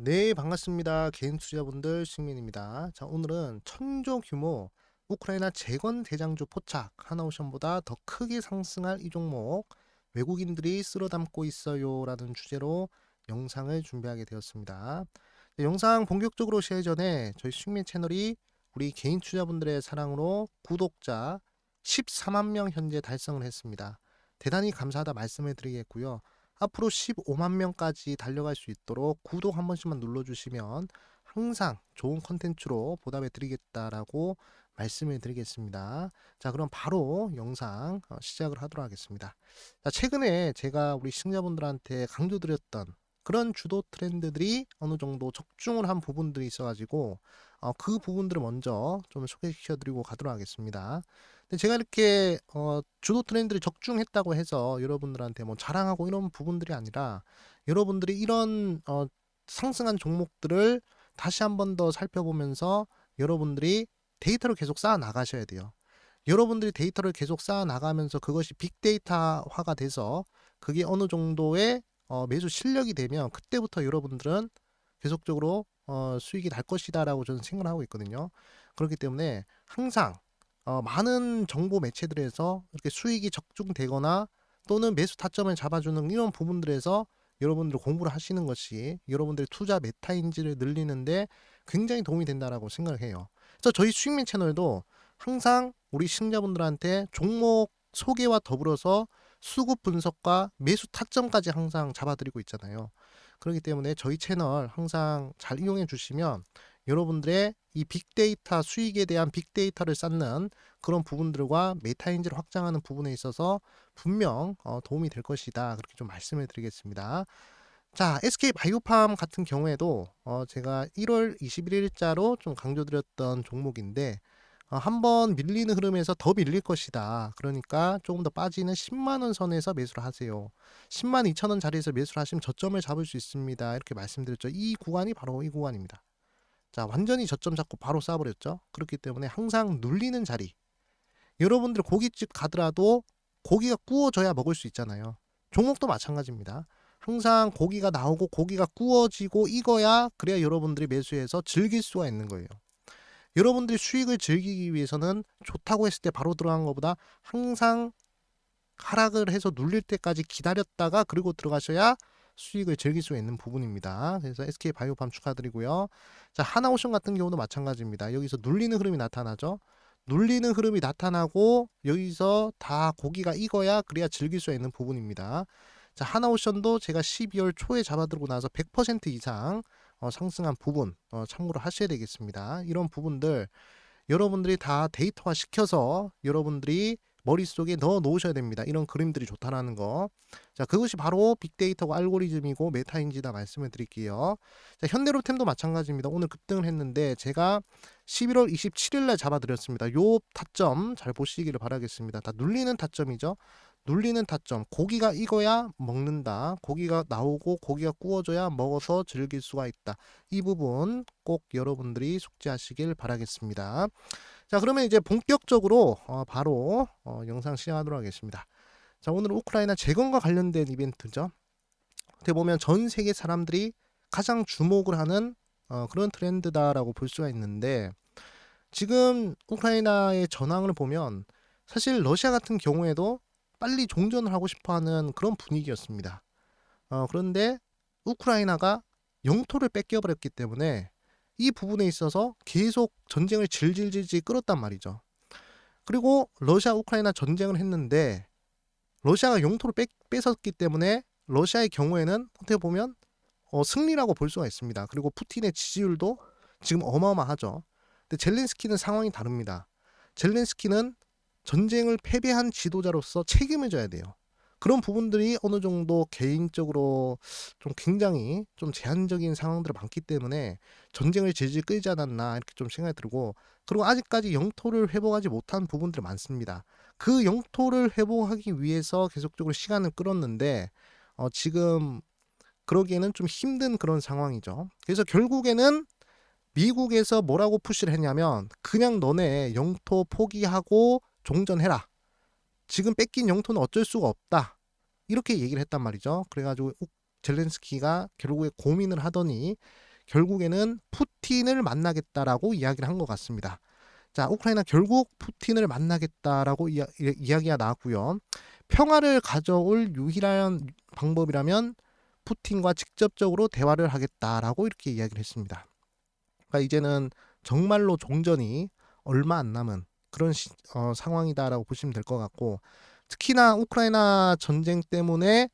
네, 반갑습니다. 개인 투자분들 승민입니다. 자, 오늘은 천조 규모 우크라이나 재건 대장주 포착 하나오션보다 더 크게 상승할 이 종목 외국인들이 쓸어 담고 있어요라는 주제로 영상을 준비하게 되었습니다. 네, 영상 본격적으로 시작 전에 저희 승민 채널이 우리 개인 투자분들의 사랑으로 구독자 14만 명 현재 달성을 했습니다. 대단히 감사하다 말씀을 드리겠고요. 앞으로 15만 명까지 달려갈 수 있도록 구독 한 번씩만 눌러주시면 항상 좋은 컨텐츠로 보답해 드리겠다라고 말씀을 드리겠습니다. 자, 그럼 바로 영상 어, 시작을 하도록 하겠습니다. 자, 최근에 제가 우리 시청자분들한테 강조드렸던 그런 주도 트렌드들이 어느 정도 적중을 한 부분들이 있어가지고 어, 그 부분들을 먼저 좀 소개시켜드리고 가도록 하겠습니다. 근데 제가 이렇게 어, 주도 트렌드를 적중했다고 해서 여러분들한테 뭐 자랑하고 이런 부분들이 아니라 여러분들이 이런 어, 상승한 종목들을 다시 한 번 더 살펴보면서 여러분들이 데이터를 계속 쌓아 나가셔야 돼요. 여러분들이 데이터를 계속 쌓아 나가면서 그것이 빅데이터화가 돼서 그게 어느 정도의 어, 매수 실력이 되면 그때부터 여러분들은 계속적으로 어, 수익이 날 것이다라고 저는 생각을 하고 있거든요. 그렇기 때문에 항상 어, 많은 정보 매체들에서 이렇게 수익이 적중되거나 또는 매수 타점을 잡아주는 이런 부분들에서 여러분들 공부를 하시는 것이 여러분들의 투자 메타인지를 늘리는데 굉장히 도움이 된다라고 생각을 해요. 그래서 저희 수익민 채널도 항상 우리 시청자분들한테 종목 소개와 더불어서 수급 분석과 매수 타점까지 항상 잡아드리고 있잖아요. 그렇기 때문에 저희 채널 항상 잘 이용해 주시면 여러분들의 이 빅데이터 수익에 대한 빅데이터를 쌓는 그런 부분들과 메타인지를 확장하는 부분에 있어서 분명 어, 도움이 될 것이다. 그렇게 좀 말씀을 드리겠습니다. 자, SK 바이오팜 같은 경우에도 어, 제가 1월 21일자로 좀 강조드렸던 종목인데 어, 한번 밀리는 흐름에서 더 밀릴 것이다. 그러니까 조금 더 빠지는 10만 원 선에서 매수를 하세요. 10만 2천 원 자리에서 매수를 하시면 저점을 잡을 수 있습니다. 이렇게 말씀드렸죠. 이 구간이 바로 이 구간입니다. 자, 완전히 저점 잡고 바로 쏴버렸죠. 그렇기 때문에 항상 눌리는 자리. 여러분들 고깃집 가더라도 고기가 구워져야 먹을 수 있잖아요. 종목도 마찬가지입니다. 항상 고기가 나오고 고기가 구워지고 익어야 그래야 여러분들이 매수해서 즐길 수가 있는 거예요. 여러분들이 수익을 즐기기 위해서는 좋다고 했을 때 바로 들어간 것보다 항상 하락을 해서 눌릴 때까지 기다렸다가 그리고 들어가셔야 수익을 즐길 수 있는 부분입니다. 그래서 SK 바이오팜 축하드리고요. 자, 하나오션 같은 경우도 마찬가지입니다. 여기서 눌리는 흐름이 나타나죠. 눌리는 흐름이 나타나고 여기서 다 고기가 익어야 그래야 즐길 수 있는 부분입니다. 자, 하나오션도 제가 12월 초에 잡아들고 나서 100% 이상 어, 상승한 부분 어, 참고를 하셔야 되겠습니다. 이런 부분들 여러분들이 다 데이터화 시켜서 여러분들이 머릿속에 넣어 놓으셔야 됩니다. 이런 그림들이 좋다라는 거. 자, 그것이 바로 빅데이터고 알고리즘이고 메타인지다 말씀을 드릴게요. 자, 현대로템도 마찬가지입니다. 오늘 급등을 했는데 제가 11월 27일 날 잡아 드렸습니다. 요 타점 잘 보시기를 바라겠습니다. 다 눌리는 타점이죠. 눌리는 타점. 고기가 익어야 먹는다. 고기가 나오고 고기가 구워져야 먹어서 즐길 수가 있다. 이 부분 꼭 여러분들이 숙지하시길 바라겠습니다. 자, 그러면 이제 본격적으로 어, 바로 어, 영상 시작하도록 하겠습니다. 자, 오늘 우크라이나 재건과 관련된 이벤트죠. 어떻게 보면 전 세계 사람들이 가장 주목을 하는 어, 그런 트렌드다라고 볼 수가 있는데 지금 우크라이나의 전황을 보면 사실 러시아 같은 경우에도 빨리 종전을 하고 싶어하는 그런 분위기였습니다. 어, 그런데 우크라이나가 영토를 뺏겨버렸기 때문에 이 부분에 있어서 계속 전쟁을 질질질질 끌었단 말이죠. 그리고 러시아 우크라이나 전쟁을 했는데 러시아가 영토를 뺏, 뺏었기 때문에 러시아의 경우에는 어떻게 보면 어, 승리라고 볼 수가 있습니다. 그리고 푸틴의 지지율도 지금 어마어마하죠. 근데 젤렌스키는 상황이 다릅니다. 젤렌스키는 전쟁을 패배한 지도자로서 책임을 져야 돼요. 그런 부분들이 어느 정도 개인적으로 좀 굉장히 좀 제한적인 상황들이 많기 때문에 전쟁을 질질 끌지 않았나 이렇게 좀 생각이 들고 그리고 아직까지 영토를 회복하지 못한 부분들이 많습니다. 그 영토를 회복하기 위해서 계속적으로 시간을 끌었는데 어, 지금 그러기에는 좀 힘든 그런 상황이죠. 그래서 결국에는 미국에서 뭐라고 푸시를 했냐면 그냥 너네 영토 포기하고 종전해라. 지금 뺏긴 영토는 어쩔 수가 없다. 이렇게 얘기를 했단 말이죠. 그래가지고 젤렌스키가 결국에 고민을 하더니 결국에는 푸틴을 만나겠다라고 이야기를 한 것 같습니다. 자, 우크라이나 결국 푸틴을 만나겠다라고 이야, 이야기가 나왔고요. 평화를 가져올 유일한 방법이라면 푸틴과 직접적으로 대화를 하겠다라고 이렇게 이야기를 했습니다. 그러니까 이제는 정말로 종전이 얼마 안 남은 그런 시, 어, 상황이다라고 보시면 될 것 같고 특히나 우크라이나 전쟁 때문에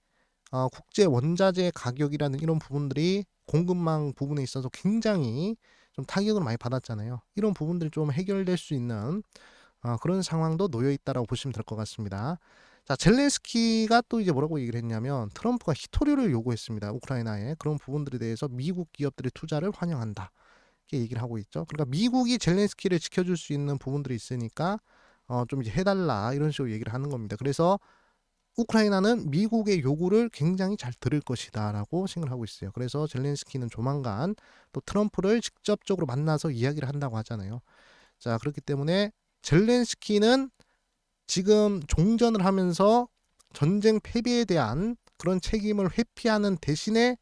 어, 국제 원자재 가격이라는 이런 부분들이 공급망 부분에 있어서 굉장히 좀 타격을 많이 받았잖아요. 이런 부분들이 좀 해결될 수 있는 어, 그런 상황도 놓여 있다라고 보시면 될 것 같습니다. 자, 젤렌스키가 또 이제 뭐라고 얘기를 했냐면 트럼프가 히토리를 요구했습니다. 우크라이나에 그런 부분들에 대해서 미국 기업들의 투자를 환영한다. 이렇게 얘기를 하고 있죠. 그러니까 미국이 젤렌스키를 지켜줄 수 있는 부분들이 있으니까 어, 좀 이제 해달라 이런 식으로 얘기를 하는 겁니다. 그래서 우크라이나는 미국의 요구를 굉장히 잘 들을 것이다라고 생각을 하고 있어요. 그래서 젤렌스키는 조만간 또 트럼프를 직접적으로 만나서 이야기를 한다고 하잖아요. 자 그렇기 때문에 젤렌스키는 지금 종전을 하면서 전쟁 패배에 대한 그런 책임을 회피하는 대신에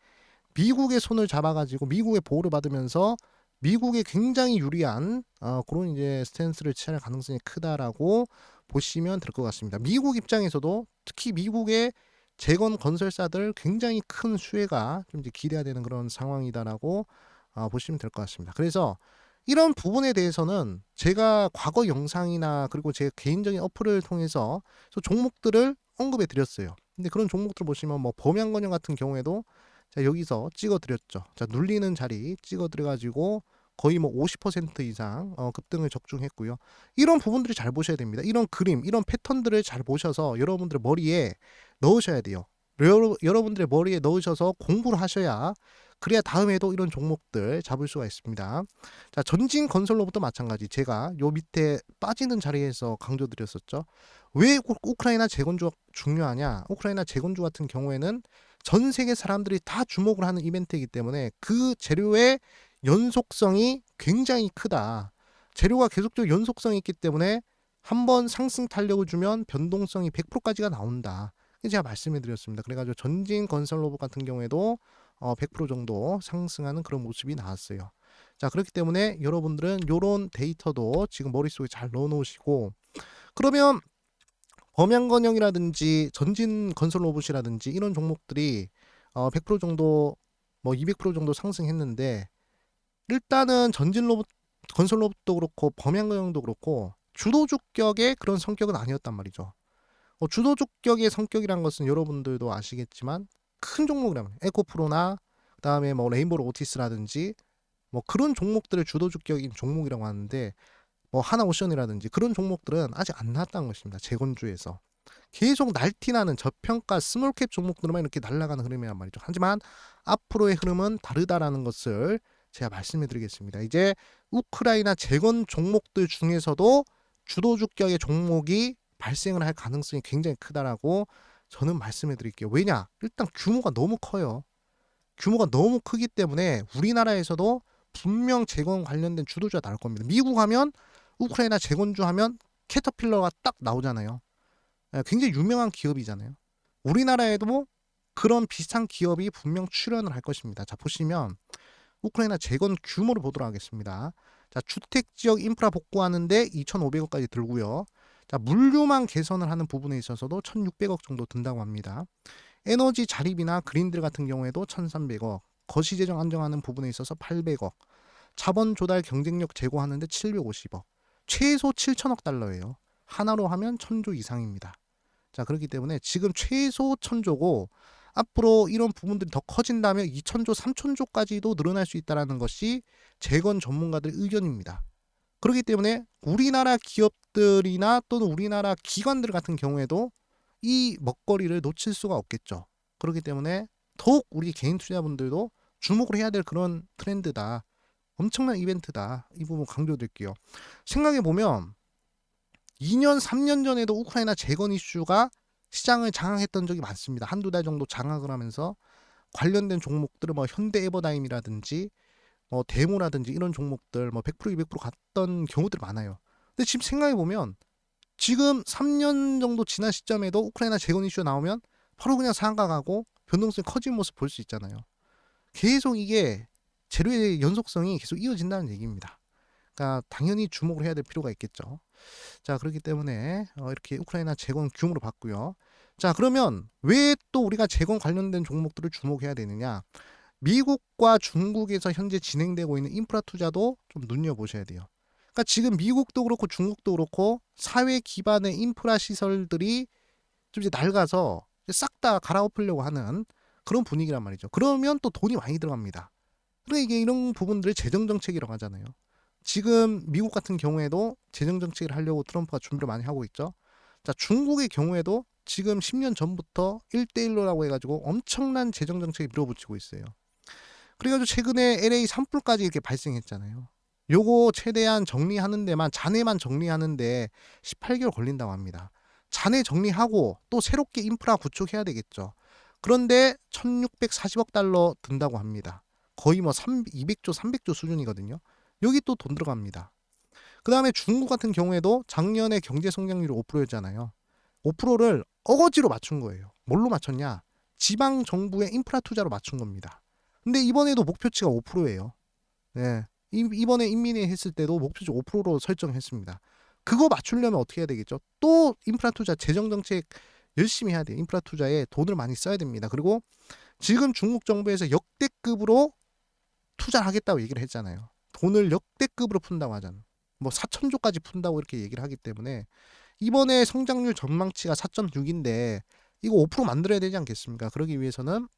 미국의 손을 잡아가지고 미국의 보호를 받으면서 미국에 굉장히 유리한 어, 그런 이제 스탠스를 취할 가능성이 크다라고 보시면 될 것 같습니다. 미국 입장에서도 특히 미국의 재건 건설사들 굉장히 큰 수혜가 좀 이제 기대가 되는 그런 상황이다라고 어, 보시면 될 것 같습니다. 그래서 이런 부분에 대해서는 제가 과거 영상이나 그리고 제 개인적인 어플을 통해서 종목들을 언급해 드렸어요. 근데 그런 종목들 보시면 뭐 범양건영 같은 경우에도 자 여기서 찍어 드렸죠. 자 눌리는 자리 찍어 드려 가지고 거의 뭐 50% 이상 어, 급등을 적중했고요. 이런 부분들이 잘 보셔야 됩니다. 이런 그림, 이런 패턴들을 잘 보셔서 여러분들의 머리에 넣으셔야 돼요. 여러, 여러분들의 머리에 넣으셔서 공부를 하셔야 그래야 다음에도 이런 종목들 잡을 수가 있습니다. 자, 전진 건설로부터 마찬가지. 제가 요 밑에 빠지는 자리에서 강조드렸었죠. 왜 우크라이나 재건주가 중요하냐? 우크라이나 재건주 같은 경우에는 전 세계 사람들이 다 주목을 하는 이벤트이기 때문에 그 재료의 연속성이 굉장히 크다. 재료가 계속적으로 연속성이 있기 때문에 한 번 상승 탄력을 주면 변동성이 100%까지가 나온다. 제가 말씀해 드렸습니다. 그래가지고 전진 건설 로봇 같은 경우에도 어, 100% 정도 상승하는 그런 모습이 나왔어요. 자, 그렇기 때문에 여러분들은 이런 데이터도 지금 머릿속에 잘 넣어 놓으시고 그러면 범양건영이라든지 전진 건설 로봇이라든지 이런 종목들이 어, 100% 정도 뭐 200% 정도 상승했는데 일단은 전진 로봇 건설 로봇도 그렇고 범양건영도 그렇고 주도 주격의 그런 성격은 아니었단 말이죠. 어, 주도 주격의 성격이란 것은 여러분들도 아시겠지만 큰 종목이라면 에코프로나 그다음에 뭐 레인보우 오티스라든지 뭐 그런 종목들을 주도 주격인 종목이라고 하는데 뭐 하나오션이라든지 그런 종목들은 아직 안 나왔다는 것입니다. 재건주에서 계속 날티나는 저평가 스몰캡 종목들만 이렇게 날아가는 흐름이란 말이죠. 하지만 앞으로의 흐름은 다르다라는 것을 제가 말씀해 드리겠습니다. 이제 우크라이나 재건 종목들 중에서도 주도 주격의 종목이 발생을 할 가능성이 굉장히 크다라고 저는 말씀해 드릴게요. 왜냐? 일단 규모가 너무 커요. 규모가 너무 크기 때문에 우리나라에서도 분명 재건 관련된 주도주가 나올 겁니다. 미국 하면 우크라이나 재건주 하면 캐터필러가 딱 나오잖아요. 예, 굉장히 유명한 기업이잖아요. 우리나라에도 그런 비슷한 기업이 분명 출연을 할 것입니다. 자, 보시면 우크라이나 재건 규모를 보도록 하겠습니다. 자, 주택 지역 인프라 복구하는데 2,500억까지 들고요. 자, 물류망 개선을 하는 부분에 있어서도 1,600억 정도 든다고 합니다. 에너지 자립이나 그린들 같은 경우에도 1,300억, 거시 재정 안정하는 부분에 있어서 800억, 자본 조달 경쟁력 제고하는데 750억, 최소 7천억 달러예요. 하나로 하면 1,000조 이상입니다. 자, 그렇기 때문에 지금 최소 1,000조고 앞으로 이런 부분들이 더 커진다면 2천조, 3천조까지도 늘어날 수 있다는 것이 재건 전문가들의 의견입니다. 그렇기 때문에 우리나라 기업들이나 또는 우리나라 기관들 같은 경우에도 이 먹거리를 놓칠 수가 없겠죠. 그렇기 때문에 더욱 우리 개인 투자분들도 주목을 해야 될 그런 트렌드다. 엄청난 이벤트다. 이 부분 강조드릴게요. 생각해 보면 2년, 3년 전에도 우크라이나 재건 이슈가 시장을 장악했던 적이 많습니다. 한두 달 정도 장악을 하면서 관련된 종목들을 뭐 현대 에버다임이라든지 뭐 데모라든지 이런 종목들 뭐 100% 200% 갔던 경우들이 많아요. 근데 지금 생각해 보면 지금 3년 정도 지난 시점에도 우크라이나 재건 이슈가 나오면 바로 그냥 상가 가고 변동성이 커진 모습 볼 수 있잖아요. 계속 이게 재료의 연속성이 계속 이어진다는 얘기입니다. 그러니까 당연히 주목을 해야 될 필요가 있겠죠. 자, 그렇기 때문에 어, 이렇게 우크라이나 재건 규모로 봤고요. 자, 그러면 왜 또 우리가 재건 관련된 종목들을 주목해야 되느냐? 미국과 중국에서 현재 진행되고 있는 인프라 투자도 좀 눈여보셔야 돼요. 그러니까 지금 미국도 그렇고 중국도 그렇고 사회 기반의 인프라 시설들이 좀 이제 낡아서 싹 다 갈아엎으려고 하는 그런 분위기란 말이죠. 그러면 또 돈이 많이 들어갑니다. 그러니까 이게 이런 부분들을 재정 정책이라고 하잖아요. 지금 미국 같은 경우에도 재정 정책을 하려고 트럼프가 준비를 많이 하고 있죠. 자, 중국의 경우에도 지금 10년 전부터 1대1로라고 해가지고 엄청난 재정 정책이 밀어붙이고 있어요. 그래가지고 최근에 LA 산불까지 이렇게 발생했잖아요. 요거 최대한 정리하는 데만 잔해만 정리하는데 18개월 걸린다고 합니다. 잔해 정리하고 또 새롭게 인프라 구축해야 되겠죠. 그런데 1640억 달러 든다고 합니다. 거의 뭐 3, 200조, 300조 수준이거든요. 여기 또 돈 들어갑니다. 그 다음에 중국 같은 경우에도 작년에 경제 성장률이 5%였잖아요. 5%를 어거지로 맞춘 거예요. 뭘로 맞췄냐? 지방 정부의 인프라 투자로 맞춘 겁니다. 근데 이번에도 목표치가 5%예요. 네. 이번에 인민회 했을 때도 목표치 5%로 설정했습니다. 그거 맞추려면 어떻게 해야 되겠죠? 또 인프라 투자 재정 정책 열심히 해야 돼요. 인프라 투자에 돈을 많이 써야 됩니다. 그리고 지금 중국 정부에서 역대급으로 투자를 하겠다고 얘기를 했잖아요. 돈을 역대급으로 푼다고 하잖아요. 뭐 4천조까지 푼다고 이렇게 얘기를 하기 때문에 이번에 성장률 전망치가 4.6인데 이거 5% 만들어야 되지 않겠습니까? 그러기 위해서는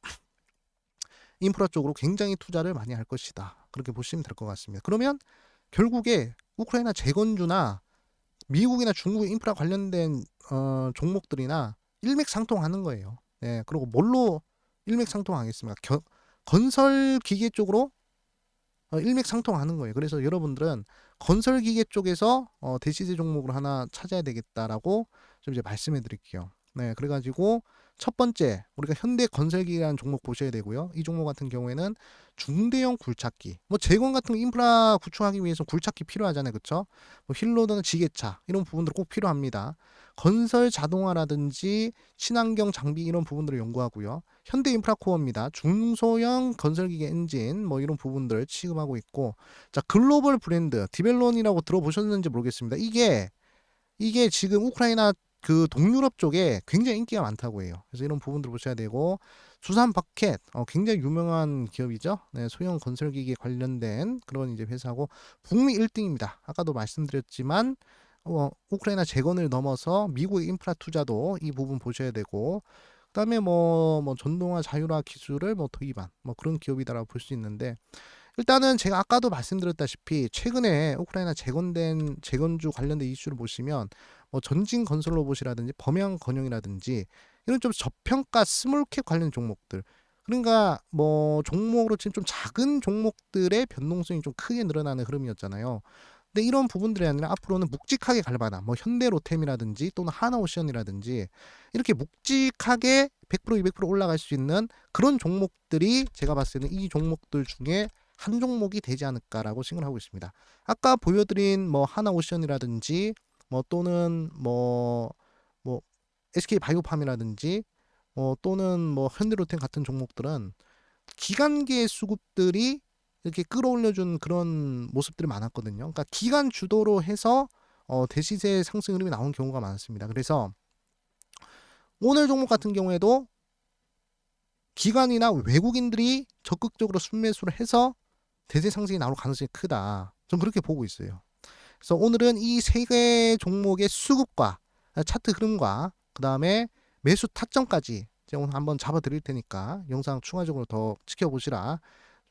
인프라 쪽으로 굉장히 투자를 많이 할 것이다. 그렇게 보시면 될 것 같습니다. 그러면 결국에 우크라이나 재건주나 미국이나 중국 인프라 관련된 어, 종목들이나 일맥상통하는 거예요. 네, 그리고 뭘로 일맥상통하겠습니까? 겨, 건설 기계 쪽으로 어, 일맥상통하는 거예요. 그래서 여러분들은 건설 기계 쪽에서 어, 대시세 종목을 하나 찾아야 되겠다라고 좀 이제 말씀해 드릴게요. 네, 그래가지고 첫 번째 우리가 현대 건설기라는 종목 보셔야 되고요. 이 종목 같은 경우에는 중대형 굴착기, 뭐 재건 같은 인프라 구축하기 위해서 굴착기 필요하잖아요, 그렇죠? 뭐 힐로드는 지게차 이런 부분들 꼭 필요합니다. 건설 자동화라든지 친환경 장비 이런 부분들을 연구하고요. 현대 인프라코어입니다. 중소형 건설기계 엔진 뭐 이런 부분들 취급하고 있고 자 글로벌 브랜드 디벨론이라고 들어보셨는지 모르겠습니다. 이게 이게 지금 우크라이나 그 동유럽 쪽에 굉장히 인기가 많다고 해요. 그래서 이런 부분들 보셔야 되고 수산 바켓 어, 굉장히 유명한 기업이죠. 네, 소형 건설기계 관련된 그런 이제 회사고 북미 1등입니다. 아까도 말씀드렸지만 어, 우크라이나 재건을 넘어서 미국의 인프라 투자도 이 부분 보셔야 되고 그다음에 뭐, 뭐 전동화 자율화 기술을 뭐 도입한 뭐 그런 기업이다라고 볼 수 있는데 일단은 제가 아까도 말씀드렸다시피 최근에 우크라이나 재건된 재건주 관련된 이슈를 보시면 뭐 전진 건설 로봇이라든지 범양 건영이라든지 이런 좀 저평가 스몰캡 관련 종목들 그러니까 뭐 종목으로 치면 좀 작은 종목들의 변동성이 좀 크게 늘어나는 흐름이었잖아요. 근데 이런 부분들이 아니라 앞으로는 묵직하게 갈 만한 뭐 현대 로템이라든지 또는 하나 오션이라든지 이렇게 묵직하게 100% 200% 올라갈 수 있는 그런 종목들이 제가 봤을 때는 이 종목들 중에 한 종목이 되지 않을까라고 생각하고 있습니다. 아까 보여드린 뭐 하나 오션이라든지 뭐 또는 뭐뭐 뭐 SK 바이오팜이라든지 뭐 또는 뭐 현대로템 같은 종목들은 기간계 수급들이 이렇게 끌어올려준 그런 모습들이 많았거든요. 그러니까 기간 주도로 해서 어, 대시세 상승 흐름이 나온 경우가 많습니다. 그래서 오늘 종목 같은 경우에도 기관이나 외국인들이 적극적으로 순매수를 해서 대세 상승이 나올 가능성이 크다. 전 그렇게 보고 있어요. 그래서 오늘은 이 세 개 종목의 수급과 차트 흐름과 그 다음에 매수 타점까지 제가 오늘 한번 잡아 드릴 테니까 영상 추가적으로 더 지켜보시라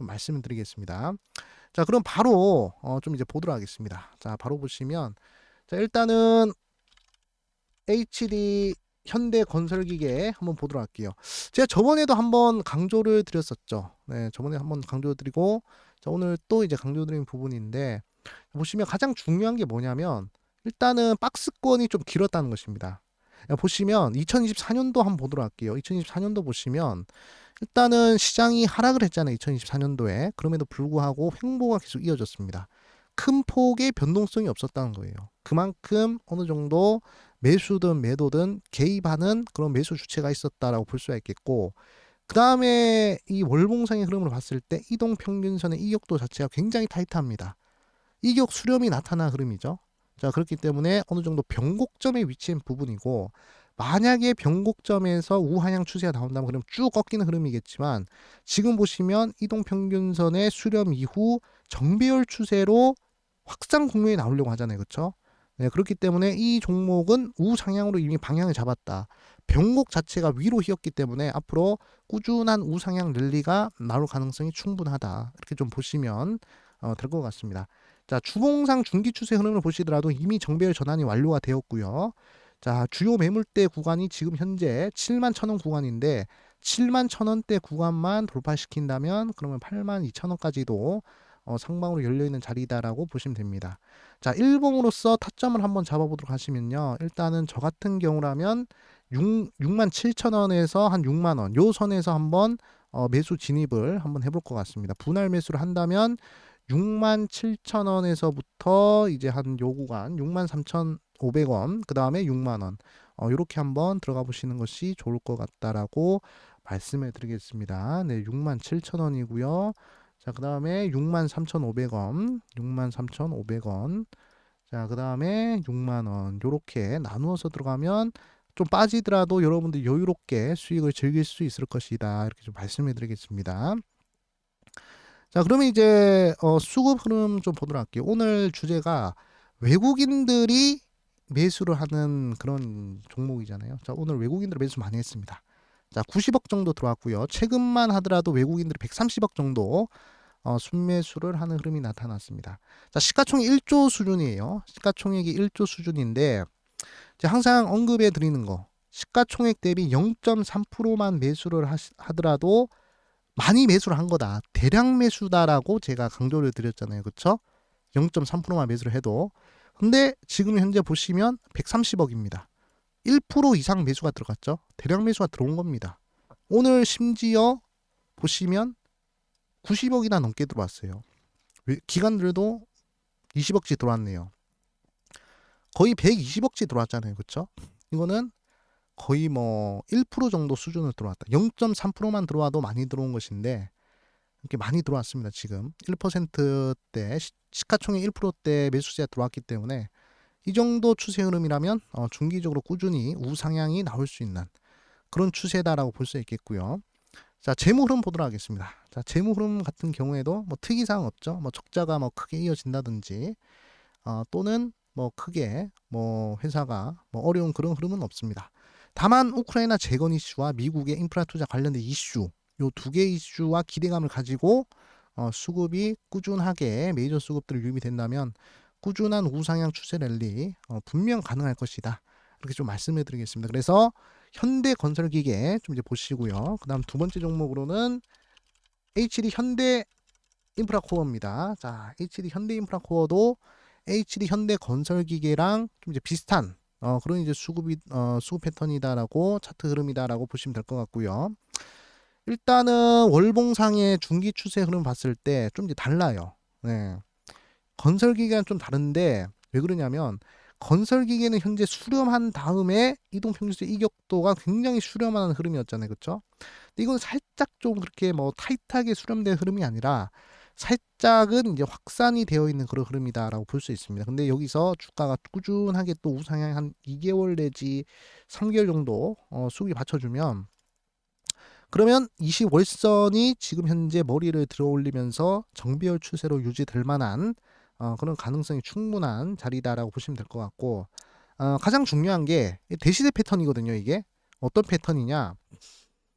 좀 말씀을 드리겠습니다. 자, 그럼 바로 어, 좀 이제 보도록 하겠습니다. 자, 바로 보시면 자, 일단은 HD 현대 건설기계 한번 보도록 할게요. 제가 저번에도 한번 강조를 드렸었죠. 네, 저번에 한번 강조 드리고 자, 오늘 또 이제 강조 드린 부분인데 보시면 가장 중요한 게 뭐냐면 일단은 박스권이 좀 길었다는 것입니다. 보시면 2024년도 한번 보도록 할게요. 2024년도 보시면 일단은 시장이 하락을 했잖아요. 2024년도에. 그럼에도 불구하고 횡보가 계속 이어졌습니다. 큰 폭의 변동성이 없었다는 거예요. 그만큼 어느 정도 매수든 매도든 개입하는 그런 매수 주체가 있었다라고 볼 수가 있겠고 그 다음에 이 월봉상의 흐름을 봤을 때 이동 평균선의 이격도 자체가 굉장히 타이트합니다. 이격 수렴이 나타난 흐름이죠. 자 그렇기 때문에 어느 정도 변곡점에 위치한 부분이고 만약에 변곡점에서 우하향 추세가 나온다면 그럼 쭉 꺾이는 흐름이겠지만 지금 보시면 이동 평균선의 수렴 이후 정배열 추세로 확장 국면이 나오려고 하잖아요. 그렇죠? 네, 그렇기 때문에 이 종목은 우상향으로 이미 방향을 잡았다. 변곡 자체가 위로 휘었기 때문에 앞으로 꾸준한 우상향 랠리가 나올 가능성이 충분하다. 이렇게 좀 보시면 어, 될 것 같습니다. 자, 주봉상 중기 추세 흐름을 보시더라도 이미 정배열 전환이 완료가 되었고요. 자, 주요 매물대 구간이 지금 현재 7만 천 원 구간인데 7만 천 원대 구간만 돌파시킨다면 그러면 8만 2천 원까지도 어, 상방으로 열려 있는 자리다라고 보시면 됩니다. 자, 일봉으로서 타점을 한번 잡아보도록 하시면요. 일단은 저 같은 경우라면 6, 6만 7천 원에서 한 6만 원, 요 선에서 한번 어, 매수 진입을 한번 해볼 것 같습니다. 분할 매수를 한다면 6만 7천 원에서부터 이제 한 요 구간 6만 3천 500원, 그 다음에 6만 원. 어, 이렇게 한번 들어가 보시는 것이 좋을 것 같다라고 말씀을 드리겠습니다. 네, 6만 7천 원이고요. 자, 그 다음에 6만 3,500원, 6만 3,500원. 자, 그 다음에 6만 원. 요렇게 나누어서 들어가면 좀 빠지더라도 여러분들 여유롭게 수익을 즐길 수 있을 것이다. 이렇게 좀 말씀해 드리겠습니다. 자, 그러면 이제 어, 수급 흐름 좀 보도록 할게요. 오늘 주제가 외국인들이 매수를 하는 그런 종목이잖아요. 자, 오늘 외국인들 매수 많이 했습니다. 자, 90억 정도 들어왔고요. 최근만 하더라도 외국인들이 130억 정도 어, 순매수를 하는 흐름이 나타났습니다. 자, 시가총액 1조 수준이에요. 시가총액이 1조 수준인데 항상 언급해 드리는 거 시가총액 대비 0.3%만 매수를 하더라도 많이 매수를 한 거다. 대량 매수다라고 제가 강조를 드렸잖아요. 그렇죠? 0.3%만 매수를 해도 근데 지금 현재 보시면 130억입니다. 1% 이상 매수가 들어갔죠. 대량 매수가 들어온 겁니다. 오늘 심지어 보시면 90억이나 넘게 들어왔어요. 기관들도 20억치 들어왔네요. 거의 120억치 들어왔잖아요. 그렇죠? 이거는 거의 뭐 1% 정도 수준으로 들어왔다. 0.3%만 들어와도 많이 들어온 것인데 이렇게 많이 들어왔습니다. 지금 1%대 시가총액 1%대 매수세가 들어왔기 때문에 이 정도 추세 흐름이라면 어, 중기적으로 꾸준히 우상향이 나올 수 있는 그런 추세다라고 볼 수 있겠고요. 자, 재무 흐름 보도록 하겠습니다. 자, 재무 흐름 같은 경우에도 뭐 특이사항 없죠. 뭐 적자가 뭐 크게 이어진다든지 어, 또는 뭐 크게 뭐 회사가 뭐 어려운 그런 흐름은 없습니다. 다만 우크라이나 재건 이슈와 미국의 인프라 투자 관련된 이슈 요 두 개 이슈와 기대감을 가지고 어, 수급이 꾸준하게 메이저 수급들을 유입이 된다면 꾸준한 우상향 추세 랠리 어, 분명 가능할 것이다. 이렇게 좀 말씀해 드리겠습니다. 그래서 현대 건설 기계 좀 이제 보시고요. 그다음 두 번째 종목으로는 HD 현대 인프라 코어입니다. 자, HD 현대 인프라 코어도 HD 현대 건설 기계랑 좀 이제 비슷한 어, 그런 이제 수급이 어, 수급 패턴이다라고 차트 흐름이다라고 보시면 될 것 같고요. 일단은 월봉상의 중기 추세 흐름 봤을 때 좀 달라요. 네. 건설 기계는 좀 다른데 왜 그러냐면 건설 기계는 현재 수렴한 다음에 이동 평균세 이격도가 굉장히 수렴하는 흐름이었잖아요. 그렇죠? 이건 살짝 좀 그렇게 뭐 타이트하게 수렴된 흐름이 아니라 살짝은 이제 확산이 되어 있는 그런 흐름이다라고 볼 수 있습니다. 근데 여기서 주가가 꾸준하게 또 우상향 한 2개월 내지 3개월 정도 어, 수급이 받쳐주면 그러면 20월선이 지금 현재 머리를 들어 올리면서 정비열 추세로 유지될 만한 어, 그런 가능성이 충분한 자리다라고 보시면 될 것 같고 어, 가장 중요한 게 대시대 패턴이거든요. 이게 어떤 패턴이냐?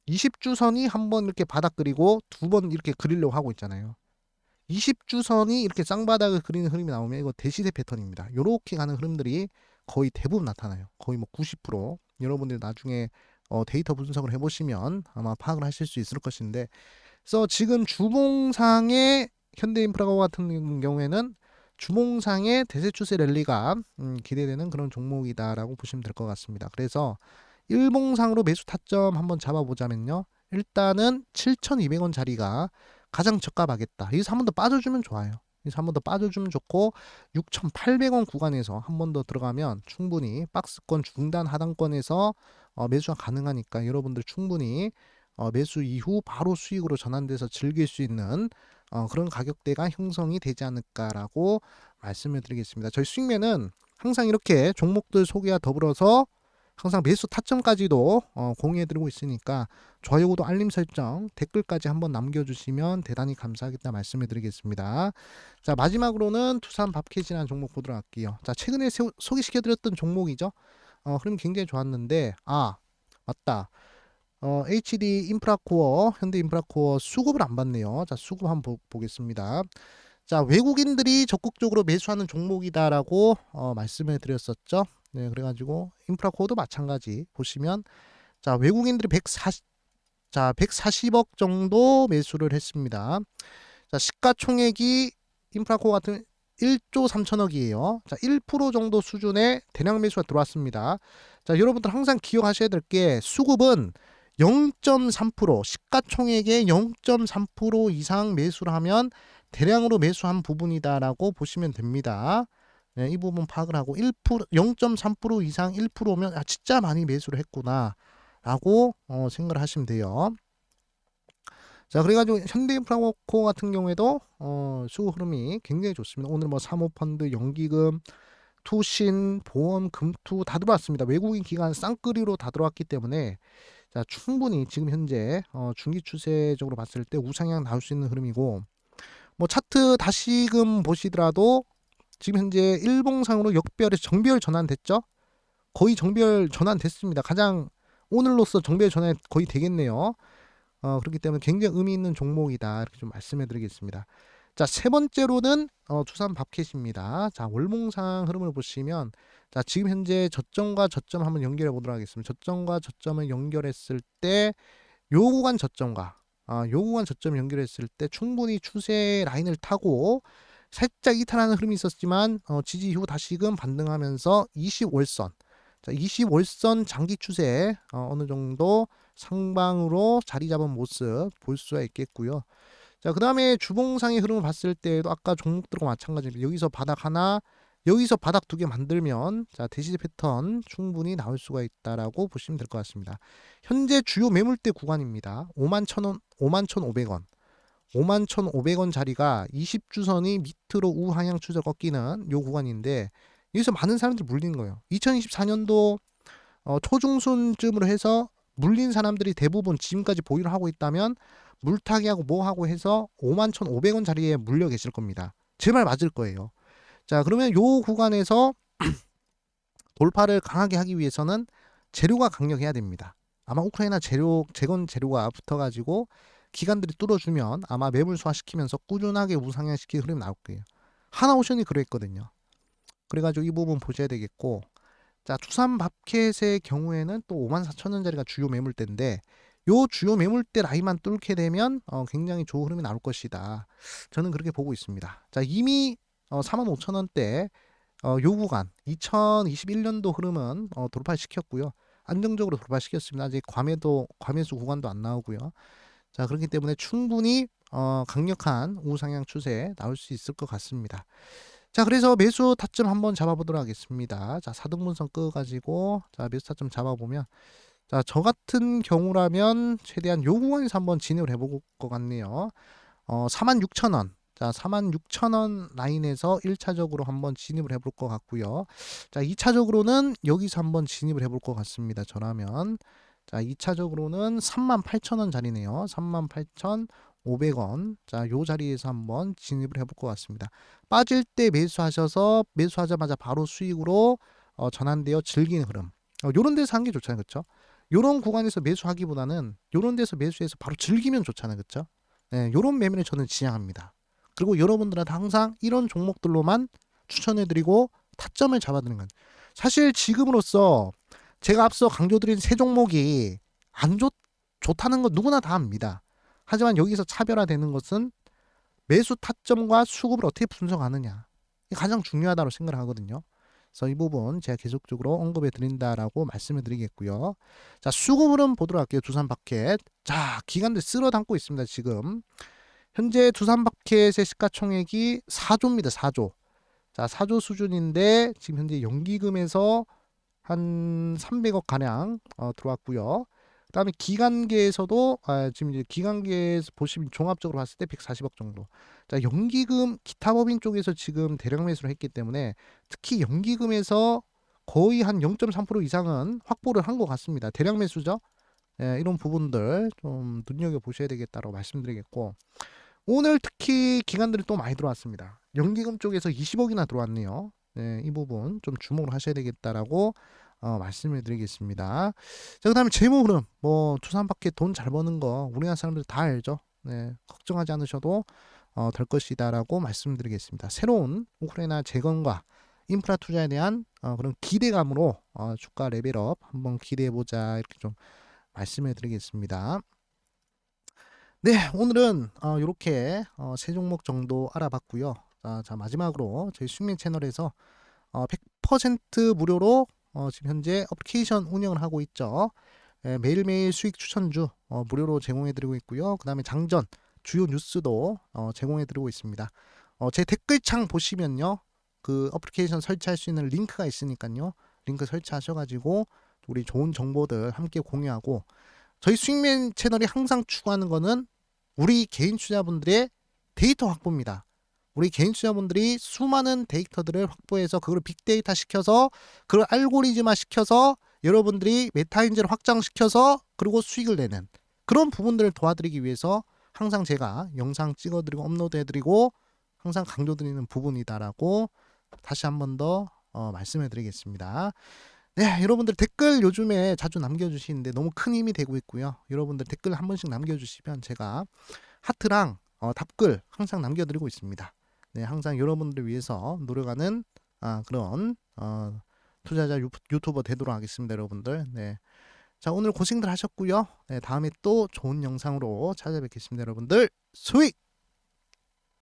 20주선이 한 번 이렇게 바닥 그리고 두 번 이렇게 그리려고 하고 있잖아요. 20주선이 이렇게 쌍바닥을 그리는 흐름이 나오면 이거 대시대 패턴입니다. 이렇게 가는 흐름들이 거의 대부분 나타나요. 거의 뭐 90% 여러분들 나중에 어, 데이터 분석을 해보시면 아마 파악을 하실 수 있을 것인데 그래서 지금 주봉상의 현대인프라 같은 경우에는 주봉상의 대세 추세 랠리가 음, 기대되는 그런 종목이다라고 보시면 될 것 같습니다. 그래서 일봉상으로 매수 타점 한번 잡아보자면요. 일단은 7,200원 자리가 가장 적합하겠다. 여기서 한 번 더 빠져주면 좋아요. 여기서 한 번 더 빠져주면 좋고 6,800원 구간에서 한 번 더 들어가면 충분히 박스권 중단 하단권에서 어, 매수가 가능하니까 여러분들 충분히 어, 매수 이후 바로 수익으로 전환돼서 즐길 수 있는 어, 그런 가격대가 형성이 되지 않을까라고 말씀을 드리겠습니다. 저희 수익매는 항상 이렇게 종목들 소개와 더불어서 항상 매수 타점까지도 어, 공유해드리고 있으니까 좋아요, 구독, 알림 설정, 댓글까지 한번 남겨주시면 대단히 감사하겠다 말씀을 드리겠습니다. 자 마지막으로는 투산 밥캣이라는 종목 보도록 할게요. 자 최근에 세- 소개시켜드렸던 종목이죠. 어, 흐름이 굉장히 좋았는데 아 맞다. 어, HD 인프라코어, 현대 인프라코어 수급을 안 받네요. 자, 수급 한번 보, 보겠습니다. 자, 외국인들이 적극적으로 매수하는 종목이다라고 어, 말씀을 드렸었죠. 네, 그래가지고 인프라 코어도 마찬가지 보시면 자, 외국인들이 140, 자, 140억 정도 매수를 했습니다. 자, 시가총액이 인프라 코어 같은 1조 3천억이에요. 자, 1% 정도 수준의 대량 매수가 들어왔습니다. 자, 여러분들 항상 기억하셔야 될 게 수급은 0.3% 시가총액의 0.3% 이상 매수를 하면 대량으로 매수한 부분이다라고 보시면 됩니다. 네, 이 부분 파악을 하고 1% 0.3% 이상 1%면 아 진짜 많이 매수를 했구나라고 어, 생각을 하시면 돼요. 자 그래가지고 현대인프라코 같은 경우에도 어, 수급 흐름이 굉장히 좋습니다. 오늘 뭐 사모펀드, 연기금, 투신, 보험, 금투 다 들어왔습니다. 외국인 기관 쌍끌이로 다 들어왔기 때문에 자 충분히 지금 현재 어, 중기 추세적으로 봤을 때 우상향 나올 수 있는 흐름이고 뭐 차트 다시금 보시더라도 지금 현재 일봉상으로 역별에서 정별 전환됐죠. 거의 정별 전환됐습니다. 가장 오늘로서 정별 전환 거의 되겠네요. 어, 그렇기 때문에 굉장히 의미 있는 종목이다 이렇게 좀 말씀해 드리겠습니다. 자, 세 번째로는 어, 투산 밥캣입니다. 자, 월봉상 흐름을 보시면 자, 지금 현재 저점과 저점 한번 연결해 보도록 하겠습니다. 저점과 저점을 연결했을 때 요 구간 저점과 아, 요 구간 저점 연결했을 때 충분히 추세 라인을 타고 살짝 이탈하는 흐름이 있었지만 어, 지지 이후 다시금 반등하면서 20월선 자, 20월선 장기 추세 어, 어느 정도 상방으로 자리 잡은 모습 볼 수가 있겠고요. 자, 그 다음에 주봉상의 흐름을 봤을 때도 아까 종목들과 마찬가지입니다. 여기서 바닥 하나, 여기서 바닥 두 개 만들면 자, 대시제 패턴 충분히 나올 수가 있다라고 보시면 될 것 같습니다. 현재 주요 매물대 구간입니다. 5만 천 원, 5만 천 오백 원. 5만 1,500원 자리가 20주선이 밑으로 우하향 추세 꺾이는 요 구간인데 여기서 많은 사람들이 물린 거예요. 2024년도 어, 초중순쯤으로 해서 물린 사람들이 대부분 지금까지 보유를 하고 있다면 물타기 하고 뭐 하고 해서 5만 1,500원 자리에 물려 계실 겁니다. 제말 맞을 거예요. 자, 그러면 요 구간에서 돌파를 강하게 하기 위해서는 재료가 강력해야 됩니다. 아마 우크라이나 재료 재건 재료가 붙어가지고 기관들이 뚫어주면 아마 매물 소화시키면서 꾸준하게 우상향시키는 흐름이 나올 거예요. 하나오션이 그랬거든요. 그래가지고 이 부분 보셔야 되겠고 자 투산 밥캣의 경우에는 또 5만 4천 원짜리가 주요 매물대인데 요 주요 매물대 라인만 뚫게 되면 어, 굉장히 좋은 흐름이 나올 것이다. 저는 그렇게 보고 있습니다. 자 이미 어, 4만 5천 원대 어, 요 구간 2021년도 흐름은 어, 돌파시켰고요. 안정적으로 돌파시켰습니다. 아직 과매도 과매수 구간도 안 나오고요. 자 그렇기 때문에 충분히 어, 강력한 우상향 추세 나올 수 있을 것 같습니다. 자 그래서 매수 타점 한번 잡아보도록 하겠습니다. 자 4등분선 끄가지고 자 매수 타점 잡아보면 자 저 같은 경우라면 최대한 요 구간에서 한번 진입을 해볼 것 같네요. 어 46,000원 자 46,000원 라인에서 1차적으로 한번 진입을 해볼 것 같고요. 자 2차적으로는 여기서 한번 진입을 해볼 것 같습니다. 저라면 자 2차적으로는 38,000원 자리네요. 38,500원 자 요 자리에서 한번 진입을 해볼 것 같습니다. 빠질 때 매수하셔서 매수하자마자 바로 수익으로 어, 전환되어 즐기는 흐름. 어, 요런 데서 한 게 좋잖아요. 그쵸? 요런 구간에서 매수하기보다는 요런 데서 매수해서 바로 즐기면 좋잖아요. 그쵸? 네, 요런 매매를 저는 지향합니다. 그리고 여러분들한테 항상 이런 종목들로만 추천해드리고 타점을 잡아드리는 건 사실 지금으로서 제가 앞서 강조드린 세 종목이 안 좋, 좋다는 건 누구나 다 압니다. 하지만 여기서 차별화되는 것은 매수 타점과 수급을 어떻게 분석하느냐. 가장 중요하다고 생각을 하거든요. 그래서 이 부분 제가 계속적으로 언급해 드린다라고 말씀을 드리겠고요. 자, 수급 흐름 보도록 할게요. 두산 바켓. 자, 기간들 쓸어 담고 있습니다. 지금. 현재 두산 바켓의 시가총액이 4조입니다. 4조. 자, 4조 수준인데 지금 현재 연기금에서 한 300억 가량 어, 들어왔고요. 그다음에 기간계에서도 아, 지금 이제 기간계에서 보시면 종합적으로 봤을 때 140억 정도. 자, 연기금 기타 법인 쪽에서 지금 대량 매수를 했기 때문에 특히 연기금에서 거의 한 0.3% 이상은 확보를 한 것 같습니다. 대량 매수죠. 예, 이런 부분들 좀 눈여겨 보셔야 되겠다고 말씀드리겠고 오늘 특히 기관들이 또 많이 들어왔습니다. 연기금 쪽에서 20억이나 들어왔네요. 네, 이 부분 좀 주목을 하셔야 되겠다라고 어, 말씀을 드리겠습니다. 자, 그 다음에 재무 흐름. 뭐 투산밖에 돈 잘 버는 거 우리나라 사람들 다 알죠. 네, 걱정하지 않으셔도 어, 될 것이다라고 말씀드리겠습니다. 새로운 우크라이나 재건과 인프라 투자에 대한 어, 그런 기대감으로 어, 주가 레벨업 한번 기대해 보자 이렇게 좀 말씀을 드리겠습니다. 네, 오늘은 어, 이렇게 어, 세 종목 정도 알아봤고요. 자, 자 마지막으로 저희 수민 채널에서 어, 100% 무료로 어, 지금 현재 어플리케이션 운영을 하고 있죠. 예, 매일매일 수익 추천주 어, 무료로 제공해드리고 있고요. 그 다음에 장전 주요 뉴스도 어, 제공해드리고 있습니다. 어, 제 댓글창 보시면요, 그 어플리케이션 설치할 수 있는 링크가 있으니까요. 링크 설치하셔가지고 우리 좋은 정보들 함께 공유하고 저희 수익맨 채널이 항상 추구하는 거는 우리 개인 투자분들의 데이터 확보입니다. 우리 개인 투자분들이 수많은 데이터들을 확보해서 그걸 빅데이터 시켜서 그걸 알고리즘화 시켜서 여러분들이 메타인지를 확장시켜서 그리고 수익을 내는 그런 부분들을 도와드리기 위해서 항상 제가 영상 찍어드리고 업로드해드리고 항상 강조드리는 부분이다라고 다시 한 번 더 어, 말씀해드리겠습니다. 네, 여러분들 댓글 요즘에 자주 남겨주시는데 너무 큰 힘이 되고 있고요. 여러분들 댓글 한 번씩 남겨주시면 제가 하트랑 어, 답글 항상 남겨드리고 있습니다. 네, 항상 여러분들을 위해서 노력하는 아, 그런 어, 투자자 유, 유튜버 되도록 하겠습니다, 여러분들. 네. 자, 오늘 고생들 하셨고요. 네, 다음에 또 좋은 영상으로 찾아뵙겠습니다, 여러분들. 수익!